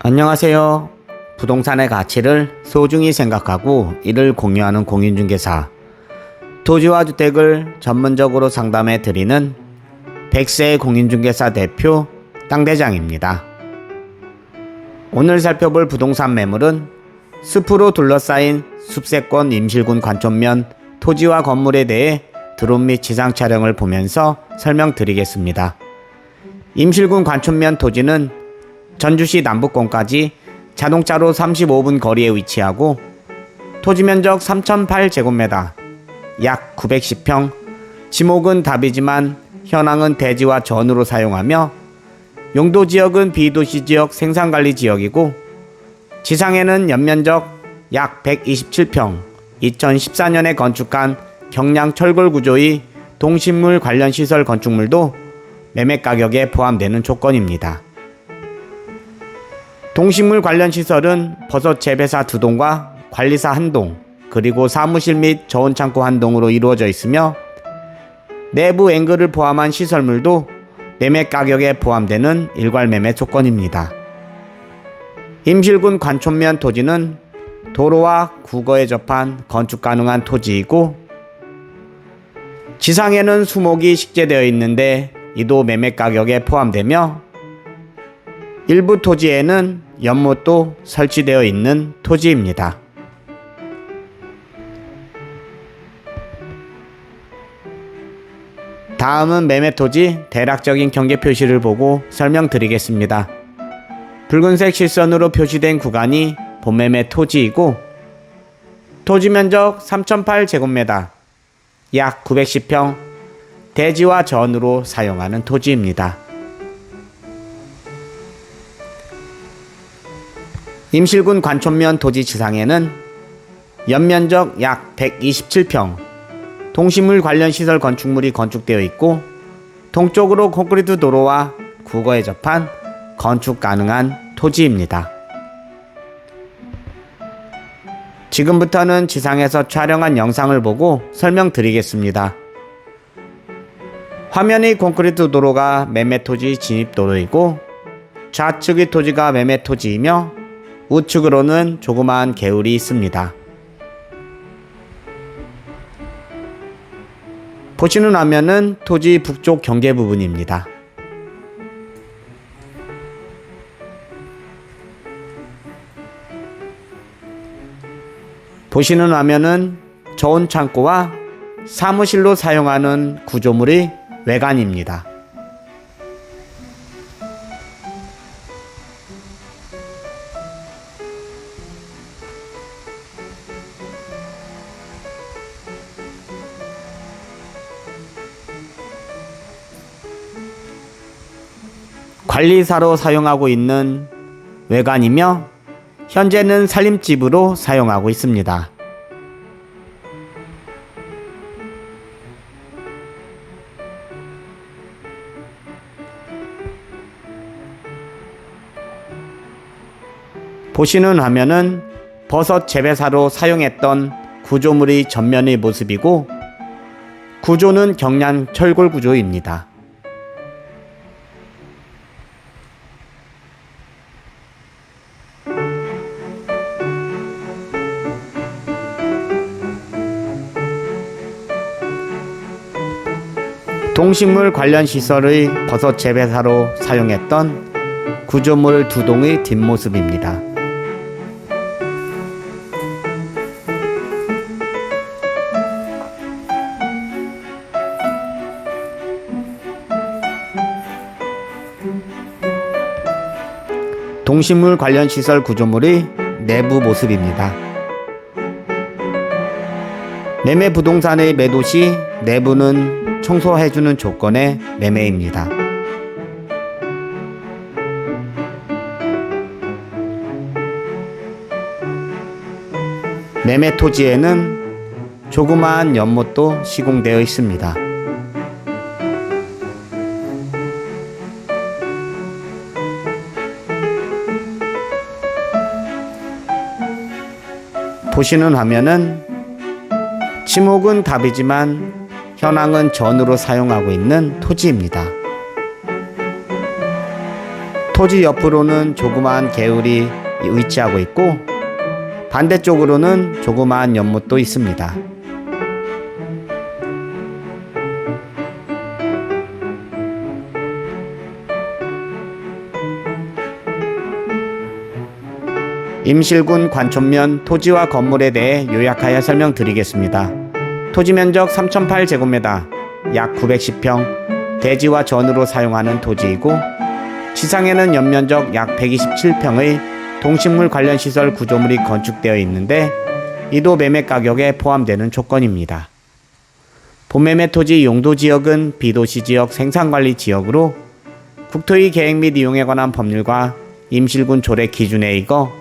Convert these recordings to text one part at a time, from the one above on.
안녕하세요. 부동산의 가치를 소중히 생각하고 이를 공유하는 공인중개사 토지와 주택을 전문적으로 상담해 드리는 백세 공인중개사 대표 땅대장입니다. 오늘 살펴볼 부동산 매물은 숲으로 둘러싸인 숲세권 임실군 관촌면 토지와 건물에 대해 드론 및 지상 촬영을 보면서 설명드리겠습니다. 임실군 관촌면 토지는 전주시 남북권까지 자동차로 35분 거리에 위치하고 토지 면적 3,008제곱미터, 약 910평, 지목은 답이지만 현황은 대지와 전으로 사용하며 용도 지역은 비도시 지역 생산관리 지역이고 지상에는 연면적 약 127평, 2014년에 건축한 경량 철골 구조의 동식물 관련 시설 건축물도 매매 가격에 포함되는 조건입니다. 동식물 관련 시설은 버섯 재배사 두 동과 관리사 한 동, 그리고 사무실 및 저온 창고 한 동으로 이루어져 있으며 내부 앵글을 포함한 시설물도 매매 가격에 포함되는 일괄 매매 조건입니다. 임실군 관촌면 토지는 도로와 국어에 접한 건축 가능한 토지이고 지상에는 수목이 식재되어 있는데 이도 매매 가격에 포함되며 일부 토지에는 연못도 설치되어 있는 토지입니다. 다음은 매매 토지 대략적인 경계 표시를 보고 설명드리겠습니다. 붉은색 실선으로 표시된 구간이 본매매 토지이고 토지 면적 3,008제곱미터, 약 910평, 대지와 전으로 사용하는 토지입니다. 임실군 관촌면 토지 지상에는 연면적 약 127평, 동식물 관련 시설 건축물이 건축되어 있고 동쪽으로 콘크리트 도로와 국어에 접한 건축 가능한 토지입니다. 지금부터는 지상에서 촬영한 영상을 보고 설명드리겠습니다. 화면의 콘크리트 도로가 매매 토지 진입 도로이고 좌측의 토지가 매매 토지이며 우측으로는 조그마한 개울이 있습니다. 보시는 화면은 토지 북쪽 경계 부분입니다. 보시는 화면은 저온 창고와 사무실로 사용하는 구조물의 외관입니다. 관리사로 사용하고 있는 외관이며 현재는 살림집으로 사용하고 있습니다. 보시는 화면은 버섯 재배사로 사용했던 구조물의 전면의 모습이고 구조는 경량 철골 구조입니다. 동식물 관련 시설의 버섯 재배사로 사용했던 구조물 두 동의 뒷모습입니다. 동식물 관련 시설 구조물의 내부 모습입니다. 매매 부동산의 매도 시 내부는 청소해주는 조건의 매매입니다. 매매 토지에는 조그마한 연못도 시공되어 있습니다. 보시는 화면은 지목은 답이지만 현황은 전으로 사용하고 있는 토지입니다. 토지 옆으로는 조그마한 개울이 위치하고 있고 반대쪽으로는 조그마한 연못도 있습니다. 임실군 관촌면 토지와 건물에 대해 요약하여 설명드리겠습니다. 토지 면적 3,008제곱미터, 약 910평, 대지와 전으로 사용하는 토지이고 지상에는 연면적 약 127평의 동식물 관련 시설 구조물이 건축되어 있는데 이도 매매 가격에 포함되는 조건입니다. 본매매 토지 용도 지역은 비도시 지역 생산관리 지역으로 국토의 계획 및 이용에 관한 법률과 임실군 조례 기준에 의거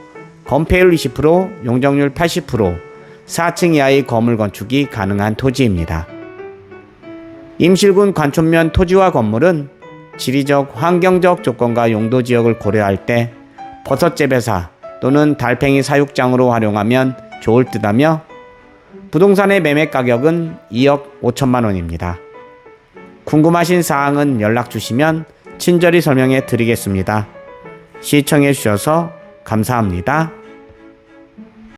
건폐율 20%, 용적률 80%, 4층 이하의 건물 건축이 가능한 토지입니다. 임실군 관촌면 토지와 건물은 지리적, 환경적 조건과 용도 지역을 고려할 때 버섯 재배사 또는 달팽이 사육장으로 활용하면 좋을 듯하며 부동산의 매매 가격은 2억 5천만 원입니다. 궁금하신 사항은 연락 주시면 친절히 설명해 드리겠습니다. 시청해 주셔서 감사합니다.